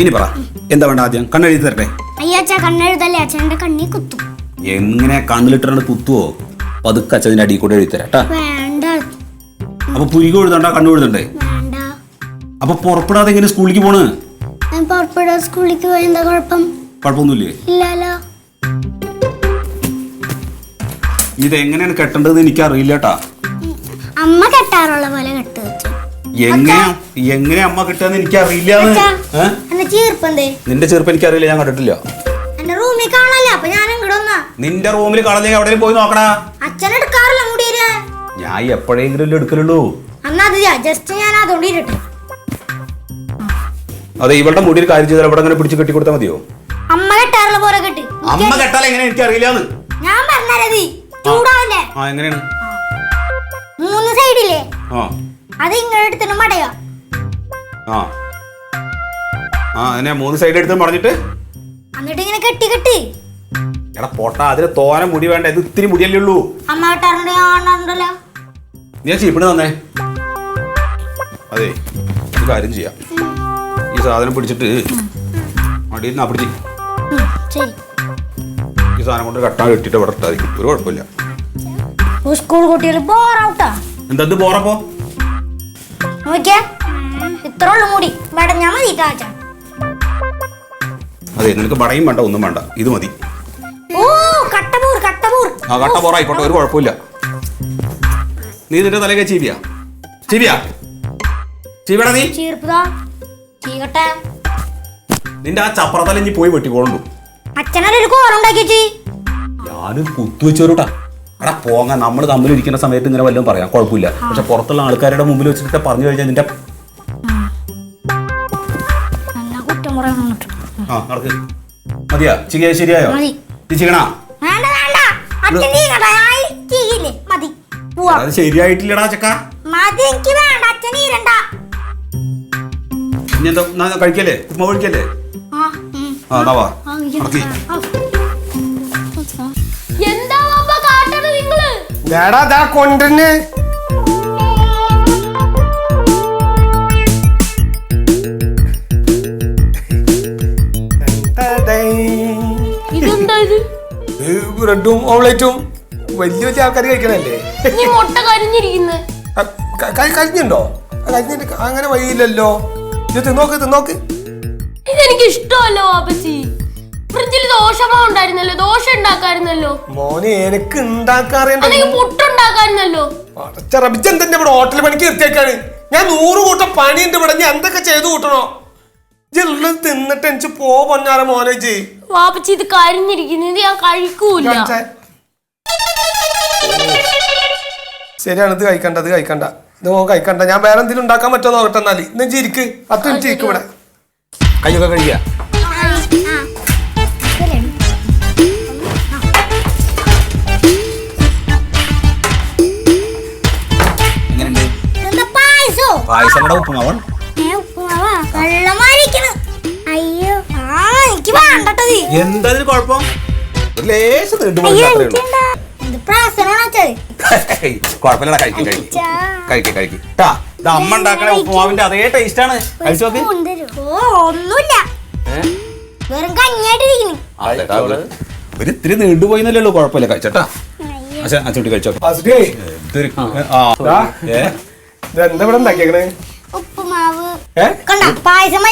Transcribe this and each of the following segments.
ഇനി പറ എന്താ വേണ്ട ആദ്യം? കണ്ണെഴുതി തരട്ടെ. അയ്യച്ച കണ്ണെഴുതല്ലേ? അച്ഛന്റെ കണ്ണി കുത്തും. എങ്ങനെ കണ്ണിലിട്ടാണ് കുത്തുവോ? പതുക്കെ അച്ഛന്റെ അടിയിൽ കൂടെ എഴുതി തരാം വേണ്ട. അപ്പൊ പുരിക എഴുതണ്ട കണ്ണു എഴുതണ്ടേ? വേണ്ട. അപ്പൊ പുറപ്പെടാതെ എങ്ങനെ സ്കൂളിലേക്ക് പോണ്? ഞാൻ പുറപ്പെടാൻ സ്കൂളിലേക്ക് പോയി എന്താ കുഴപ്പം? കുഴപ്പമൊന്നുമില്ലേ? ഇല്ലല്ലോ. ഇത് എങ്ങനെയാണ് കെട്ടേണ്ടത് എനിക്ക് അറിയില്ല കേട്ടാ അമ്മ കെട്ടാറുള്ള പോലെ കെട്ട്. എങ്ങനെയാ എങ്ങനെ അമ്മ കിട്ടുകയെന്ന് എനിക്ക് അറിയില്ല നിന്റെ ചെറുപ്പം എനിക്ക് അറിയില്ല ഞാൻ കണ്ടിട്ടില്ല. റൂമിൽ കാണാല്ലേ അപ്പൊ ഞാൻ നിന്റെ റൂമിൽ കളഞ്ഞെങ്കിൽ എവിടെയും പോയി നോക്കണാ. അച്ഛൻ എടുക്കാറില്ല മുടിയിൽ. ഞാൻ എപ്പോഴെങ്കിലും എടുക്കലുള്ളൂ. അന്നാ ജസ്റ്റ് ഞാൻ അതുകൊണ്ട് ഇരട്ടെ. അതെ ഇവളുടെ മുടിയിൽ കാര്യം ചെയ്താൽ ഇവിടെ അങ്ങനെ പിടിച്ച് കെട്ടി കൊടുത്താൽ മതിയോ? അമ്മ കെട്ടാറുള്ള പോലെ കെട്ടി. അമ്മ കെട്ടാൽ എങ്ങനെ എനിക്ക് അറിയില്ലാന്ന് ഞാൻ പറഞ്ഞത് ചൂടാവല്ലേ? ആ എങ്ങനെയാണ്? മൂന്ന് സൈഡില്ലേ ആ. അത് ഇങ്ങനെ എടുത്തിട്ട് മടയോ? ആ. ആ അതിനെ മൂന്ന് സൈഡ് എടുത്ത് പറഞ്ഞിട്ട് എന്നിട്ട് ഇങ്ങനെ കെട്ടി കെട്ടി. എടാ പോട്ടാ അതിന് തോന മുടി വേണ്ട ഇത് ഇത്തിരി മുടിയല്ലേ ഉള്ളൂ. അമ്മ ഞാൻ കാണാറുണ്ടല്ലോ. ആ ചീപ്പിണ് തന്നെ. അതെ ഒരു കാര്യം ചെയ്യാം. ഈ സാധനം പിടിച്ചിട്ട് അടിയിൽ നിന്ന് അപ്പിടിച്ച് ഈ സാധനം കൊണ്ട് കട്ടാൻ കെട്ടിട്ട് ഇവിടെ ഒരു കുഴപ്പമില്ല. സ്കൂൾ കുട്ടികൾ ബോറൗട്ടാ എന്താ ഇത് പോറപ്പോ നോക്കിയേ? ഇത്ര ഉള്ളു മുടി. വെടഞ്ഞാ മതി കാച്ച അതെ നിനക്ക് വടയും വേണ്ട ഒന്നും വേണ്ട. ഇത് മതി. ഓ കട്ടപൂർ കട്ടപൂർ ആ കട്ട ആയിക്കോട്ടെ ഒരു കുഴപ്പമില്ല. നീ നിന്റെ തലയൊക്കെ ചീവിയാ. ചീവിയാ. ചീവിടാ നീ. ചീർപ്പതാ. ചീകട്ടെ. നിന്റെ ആ ചപ്പറത്തല ഇനി പോയി വെട്ടിക്കോളണ്ടു അച്ഛനൊരു കോറുണ്ടാക്കി ഞാനും കുത്തുവെച്ചോരൂട്ടാ എടാ പോകാൻ നമ്മൾ തമ്മിൽ ഇരിക്കുന്ന സമയത്ത് ഇങ്ങനെ വല്ലതും പറയാം. കുഴപ്പമില്ല. പക്ഷെ പുറത്തുള്ള ആൾക്കാരുടെ മുമ്പിൽ വെച്ചിട്ട് പറഞ്ഞു കഴിഞ്ഞാൽ നിന്റെ എന്നാ കുറ്റം പറയണം ആ നടക്ക്. മതിയാ? ചിക ശരിയായോ? മതി. നീ ചെയ്യണാ വേണ്ട. വേണ്ട അച്ഛൻ ചീകട്ടെ ഞാൻ ചെയ്യില്ലേ? മതി. പോവാ. അത് ശരിയായിട്ടില്ലടാ ചക്ക. മതി എനിക്ക് വേണ്ട. അച്ഛൻ ഈരണ്ട ഇനി എന്താ എന്നാ കഴിക്കല്ലേ? ഉപ്പുമാവ് കഴിക്കല്ലേ? ആ ഉം. ആ എന്നാ വാ. ആ, നടക്ക്. ആ. ഡാടാ ദാ കൊണ്ടുവന്ന് ഇതെന്താ ഇത്? ബ്രെഡും ഓംലേറ്റും. വലിയ വലിയ ആൾക്കാർ കഴിക്കണല്ലേ? നീ മുട്ട കരിഞ്ഞിരിക്കുന്നെ. കരിഞ്ഞുണ്ടോ? കരിഞ്ഞിട്ട് അങ്ങനെ വഴിയില്ലല്ലോ. ഇത് തിന്നോക്ക് തിന്നോക്ക് ഇതെനിക്ക് ഇഷ്ടമല്ലോ വാപ്പച്ചി ഫ്രിഡ്ജിൽ ദോശമാവ് ഉണ്ടായിരുന്നല്ലോ ദോശ ഉണ്ടാക്കായിരുന്നല്ലോ. മോനെ എനിക്ക് ഉണ്ടാക്കാറിയണ്ട? അല്ലെങ്കിൽ പുട്ടുണ്ടാക്കായിരുന്നല്ലോ റബിജൻ തന്നെ ഇവിടെ ഹോട്ടൽ പണിക്ക് നിർത്തിയേക്കാണ്? ഞാൻ നൂറ് കൂട്ടം പണിയുണ്ട് ഇവിടെ ഞാൻ എന്തൊക്കെ ചെയ്തു കൂട്ടണോ? തിന്നിട്ട് എനിക്ക് പോ പൊന്നാറ മോനെ ജി വാപ്പച്ചി ഇത് കരിഞ്ഞിരിക്കുന്നത് ഞാൻ കഴിക്കൂല. ശരിയാണ് ഇത് കഴിക്കണ്ട ഇത് കഴിക്കണ്ട. ഇത് മോൻ കഴിക്കണ്ട. ഞാൻ വേറെ എന്തെങ്കിലും ഉണ്ടാക്കാൻ പറ്റുമോ നോക്കട്ടെ എന്നാൽ. ഇന്ന് ഇരിക്ക്. പത്ത് മിനിറ്റ് ഇരിക്കും ഇവിടെ. കയ്യൊക്കെ കഴിക്കുക പായസോ പായസങ്ങളുടെ ഉപ്പുമാവൻ? അയ്യോ ആ എനിക്ക് വേണ്ടട്ടത്. എന്താ ഇതിന് കുഴപ്പം. ഒരു ലേശം നീണ്ടു കുഴപ്പമില്ല കഴിക്കും കഴിക്കും. കഴിക്കും കഴിക്കും. ട്ടാ ഇത് അമ്മ ഉണ്ടാക്കണ ഉപ്പുമാവിന്റെ അതേ ടേസ്റ്റ് ആണ്. കഴിച്ചു നോക്ക് ഓ ഒന്നുമില്ല. വെറും അതെടാ, ഒരു- ഇത്തിരി നീണ്ടുപോയി എന്നല്ലേ ഉള്ളൂ കുഴപ്പമില്ല. കഴിച്ചോട്ടാ അച്ഛൻ അച്ഛൻ കഴിച്ചോ. ഇതൊരു ആ. ദാ. ഏ ഇത് എന്താ ഇവിടെ ഉണ്ടാക്കിയേക്കണേ? ഉപ്പുമാവ്. ഏ? കണ്ട? പായസം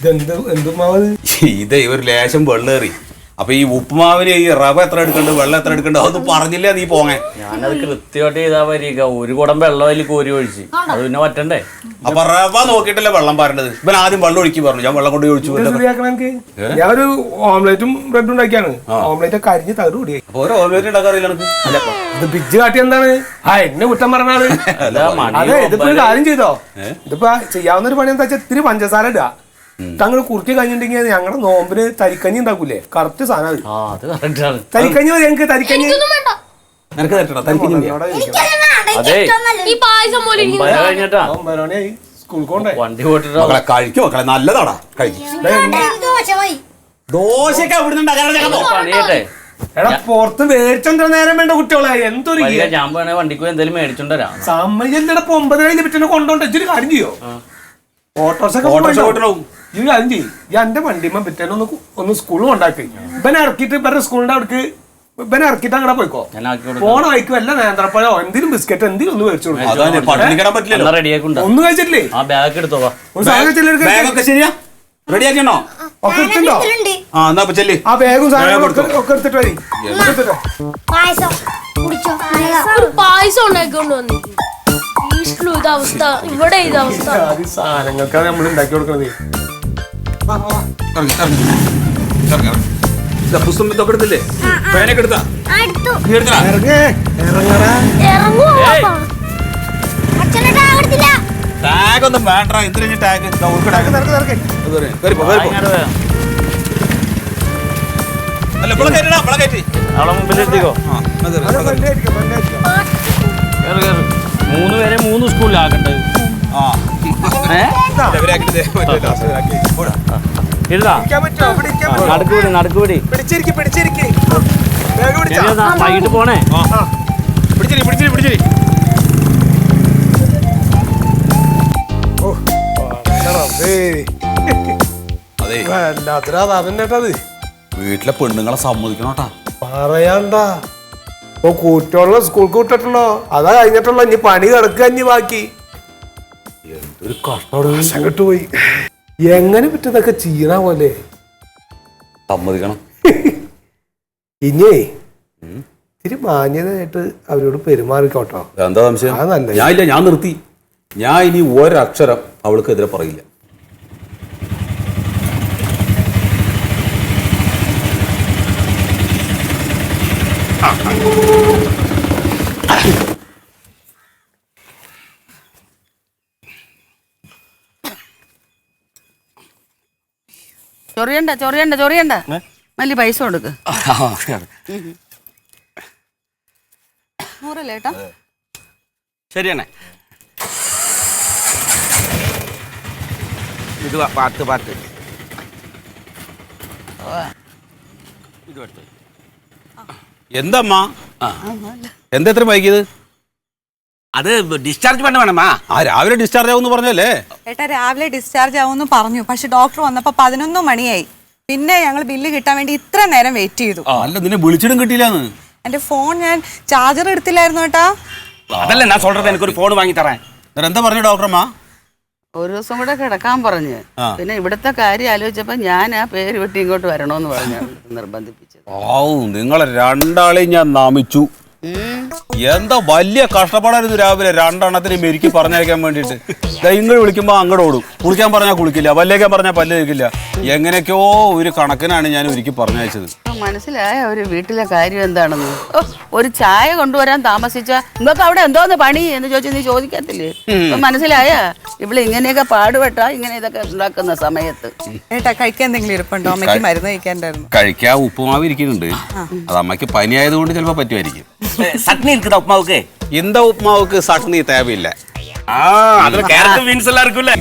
ഇതെന്ത് എന്തുമാവ് ഇതേ ഒരു ലേശം വെള്ളേറി. അപ്പൊ ഈ ഉപ്പുമാവിന് ഈ റവ എത്ര എടുക്കണ്ട് വെള്ളം എത്ര എടുക്കണ്ട അതൊന്നും പറഞ്ഞില്ല നീ പോങ്ങേ ഞാനത് കൃത്യമായിട്ട് ചെയ്താ വരിക ഒരു കുടം വെള്ളം അതിൽ കോരി ഒഴിച്ച്. അത് പിന്നെ പറ്റണ്ടേ അപ്പൊ റവ നോക്കിയിട്ടല്ലേ വെള്ളം പാരേണ്ടത്? ഇവൻ ആദ്യം വെള്ളം ഒഴിക്കി പറഞ്ഞു. ഞാൻ വെള്ളം കൊണ്ട് ഒഴിച്ചു ഞാനൊരു എനിക്ക്? ഞാൻ ഒരു ഓംലേറ്റും ബ്രെഡും ഉണ്ടാക്കിയാണ്. ഓംലേറ്റ് ഒക്കെ അരിഞ്ഞ് തകട് കൂടിയായി അപ്പൊ ഒരു ഓൾവേറ്റ് ഉണ്ടാക്കാറില്ല എനിക്ക് ഇത് ബിജ് കാട്ടി എന്താണ്? ആ എന്നെ കുറ്റം പറഞ്ഞാണ് അല്ല മണി അതെ ഇതിപ്പോ ഒരു കാര്യം ചെയ്തോ? ഇതിപ്പോ ചെയ്യാവുന്ന ഒരു പണി എന്താ വെച്ചാൽ ഇത്തിരി പഞ്ചസാര ഇടുക. തങ്ങൾ കുറുക്കി കഴിഞ്ഞിട്ടുണ്ടെങ്കിൽ ഞങ്ങളുടെ നോമ്പിന് തരിക്കഞ്ഞി ഉണ്ടാക്കൂലേ? കറക്റ്റ് സാധനം ആ അത് കറക്റ്റാണ് തരിക്കഞ്ഞി മതി ഞങ്ങൾക്ക് തരിക്കഞ്ഞി. നിനക്ക് തരട്ടോ? തനിക്ക്. എനിക്കത് വേണ്ട അതെ. ഈ പായസം പോലെ ഇരിക്കുന്നു. കഴിഞ്ഞിട്ടാ? സ്കൂൾ കൊണ്ടേ വണ്ടി പോയിട്ടാ മക്കളെ കഴിക്കും മക്കളെ? നല്ലതാടാ. കഴിക്കും. വേണ്ട, എനിക്ക് ദോശ മതി. ദോശയൊക്കെ എവിടെ ഉണ്ടാക്കാനാണ് പണിയട്ടെ എടാ പുറത്ത് മേടിച്ചോണ്ട നേരം വേണ്ട കുട്ടികളെ. എന്തൊരു വരിക ഞാൻ വേണേ വണ്ടിക്ക് പോയി എന്തെങ്കിലും മേടിച്ചോണ്ട് വരാം. സമ്മതിച്ചല്ലടാ ഇപ്പൊ ഒമ്പത് കഴിഞ്ഞ പറ്റുന്ന കൊണ്ടോണ്ട് ഇച്ചിരി കാര്യം ചെയ്യോ? ഓട്ടോറിക്ഷ ഓട്ടോറിക്ഷ ഓട്ടണവും. ഈ എന്റെ വണ്ടിമ്മ പിറ്റേന്ന് ഒന്ന് ഒന്ന് സ്കൂളിൽ കൊണ്ടാക്കി. ഇവനെ ഇറക്കിയിട്ട് ഇവരുടെ സ്കൂളിന്റെ അവിടേക്ക് ഇവനെ ഇറക്കിട്ട് അങ്ങനെ പോയിക്കോ? ഞാൻ ആക്കി കൊടുക്കാം. പോണ വഴിക്ക് വല്ല നേന്ത്രപ്പഴോ എന്തിനും ബിസ്ക്കറ്റ് എന്തിനും ഒന്ന് മേടിച്ചു കൊടുക്കും. റെഡിയാക്കുണ്ടോ ഒന്നും കഴിച്ചിട്ടില്ലേ? ആ ബാഗ് എടുത്തോ വാ. ഒരു സാധനം ബാഗൊക്കെ ശരിയാ? റെഡി ആക്കിയാണോ? ഒക്കെ എടുത്തിട്ടോ ആ എന്നാ ചെല്ലി. ആ ബാഗും സാധനങ്ങളും ഒക്കെ എടുത്തോ. എടുത്തിട്ട് വരി. എടുത്തിട്ടോ പായസം കുടിച്ചോ? ഒരു പായസം ഉണ്ടാക്കിക്കൊണ്ട് വന്നിരിക്കും വീട്ടിലും ഇത് അവസ്ഥ. ഇവിടെ ഇതവസ്ഥ സാധനങ്ങൾക്കാണ് നമ്മൾ ഉണ്ടാക്കി കൊടുക്കണത്. പുസ്തകം ഇതൊക്കെ എടുത്തില്ലേ? പേനൊക്കെ എടുത്താ? നീ? അച്ഛനെ ടാഗ് ഒന്നും വേണ്ട എന്തിനാ ടാഗ്. അല്ല ഇവിടെ കയറ്റിടാ ഇവിടെ കയറ്റി. അവളെ കേറ് മൂന്ന് പേരെ മൂന്ന് സ്കൂളിലാക്കണ്ടത് ആ. ഇരുതാ പിടിച്ചിരിക്ക്, പിടിച്ചിരിക്ക്. വൈകിട്ട് പോണേ. പിടിച്ചിരി പിടിച്ചിരി പിടിച്ചിരി. വീട്ടിലെ പെണ്ണുങ്ങളെ സമ്മതിക്കണോട്ടാ പറയാണ്ടാ ഇപ്പൊ കൂട്ടുള്ള സ്കൂൾ വിട്ടിട്ടുള്ളോ അതാ കഴിഞ്ഞിട്ടുള്ള ഇനി പണി കിടക്കുക ഇനി ബാക്കി. ഒരു കഷ്ടമാണ് അങ്ങോട്ട് പോയി. എങ്ങനെ പറ്റുന്നൊക്കെ ചെയ്യണ പോലെ സമ്മതിക്കണം ഇനിയേ ഇത്തിരി മാന്യതയായിട്ട് അവരോട് പെരുമാറിക്കോട്ടോ. എന്താ സംശയം? അത് ഞാൻ ഇല്ല ഞാൻ നിർത്തി. ഞാൻ ഇനി ഒരക്ഷരം അവൾക്കെതിരെ പറയില്ല. ചൊറിയണ്ട ചൊറിയണ്ട ചൊറിയണ്ട. മല്ലി പൈസ കൊടുക്ക്. നൂറല്ലേ ഏട്ടാ? ശരിയാണ് ഇത് വാ, പാട്ട് പാട്ട് എന്തമ്മ എന്താ ഇത്ര വൈകിയത്? അത് ഡിസ്ചാർജ് വേണ്ട വേണമാ. ആ രാവിലെ ഡിസ്ചാർജ് ആവും പറഞ്ഞല്ലേ? ഏട്ടാ രാവിലെ ഡിസ്ചാർജ് ആവുമെന്ന് പറഞ്ഞു. പക്ഷെ ഡോക്ടർ വന്നപ്പോ പതിനൊന്ന് മണിയായി. പിന്നെ ഞങ്ങൾ ബില്ല് കിട്ടാൻ വേണ്ടി ഇത്ര നേരം വെയിറ്റ് ചെയ്തു. അല്ല നിന്നെ വിളിച്ചിടും കിട്ടിയില്ല എന്റെ ഫോൺ ഞാൻ ചാർജർ എടുത്തില്ലായിരുന്നു ഏട്ടാ. അതല്ല ഞാൻ സോൾഡർ എനിക്കൊരു ഫോൺ വാങ്ങി തരാൻ. എന്താ പറഞ്ഞു ഡോക്ടർമാ ഒരു ദിവസം കൂടെ കിടക്കാൻ പറഞ്ഞ്. പിന്നെ ഇവിടുത്തെ കാര്യം ആലോചിച്ചപ്പോ ഞാൻ ആ പേര് വിട്ട് ഇങ്ങോട്ട് വരണോന്ന് പറഞ്ഞു നിർബന്ധിപ്പിച്ചു നിങ്ങളെ രണ്ടാളെയും ഞാൻ നാമിച്ചു. എന്താ വലിയ കഷ്ടപ്പാടായിരുന്നു രാവിലെ രണ്ടെണ്ണത്തിന് മെരുക്കി പറഞ്ഞയക്കാൻ വേണ്ടിയിട്ട്. ഇങ്ങൾ വിളിക്കുമ്പോൾ അങ്ങോട്ട് ഓടും. കുളിക്കാൻ പറഞ്ഞാൽ കുളിക്കില്ല പല്ലേക്കാൻ പറഞ്ഞാൽ പല്ല് കഴിക്കില്ല എങ്ങനെയൊക്കെയോ ഒരു കണക്കിനാണ് ഞാൻ ഒരുക്കി പറഞ്ഞയച്ചത്. മനസ്സിലായ ഒരു വീട്ടിലെ കാര്യം എന്താണെന്ന്? ഒരു ചായ കൊണ്ടുവരാൻ താമസിച്ച നിങ്ങൾക്ക് അവിടെ എന്തോന്ന് പണി എന്ന് ചോദിച്ചു നീ ചോദിക്കത്തില്ലേ? മനസ്സിലായ ഇവിടെ ഇങ്ങനെയൊക്കെ പാടുപെട്ടാ ഇങ്ങനെ ഇതൊക്കെ ഉണ്ടാക്കുന്ന സമയത്ത്. ഏട്ടാ കഴിക്കാൻ എന്തെങ്കിലും ഇരിപ്പുണ്ടോ? അമ്മയ്ക്ക് മരുന്ന് കഴിക്കാണ്ടായിരുന്നു കഴിക്കാൻ ഉപ്പുമാവ് ഇരിക്കുന്നുണ്ട്. അത് അമ്മയ്ക്ക് പനി ആയതുകൊണ്ട് ചിലപ്പോൾ പറ്റുമായിരിക്കും. சட்னி இருக்குதா உப்புமாவுக்கு? இந்த உப்புமாவுக்கு சட்னி தேவையில்லை. ஆ அதுல கேரட் பீன்ஸ் எல்லாம் இருக்குல்ல.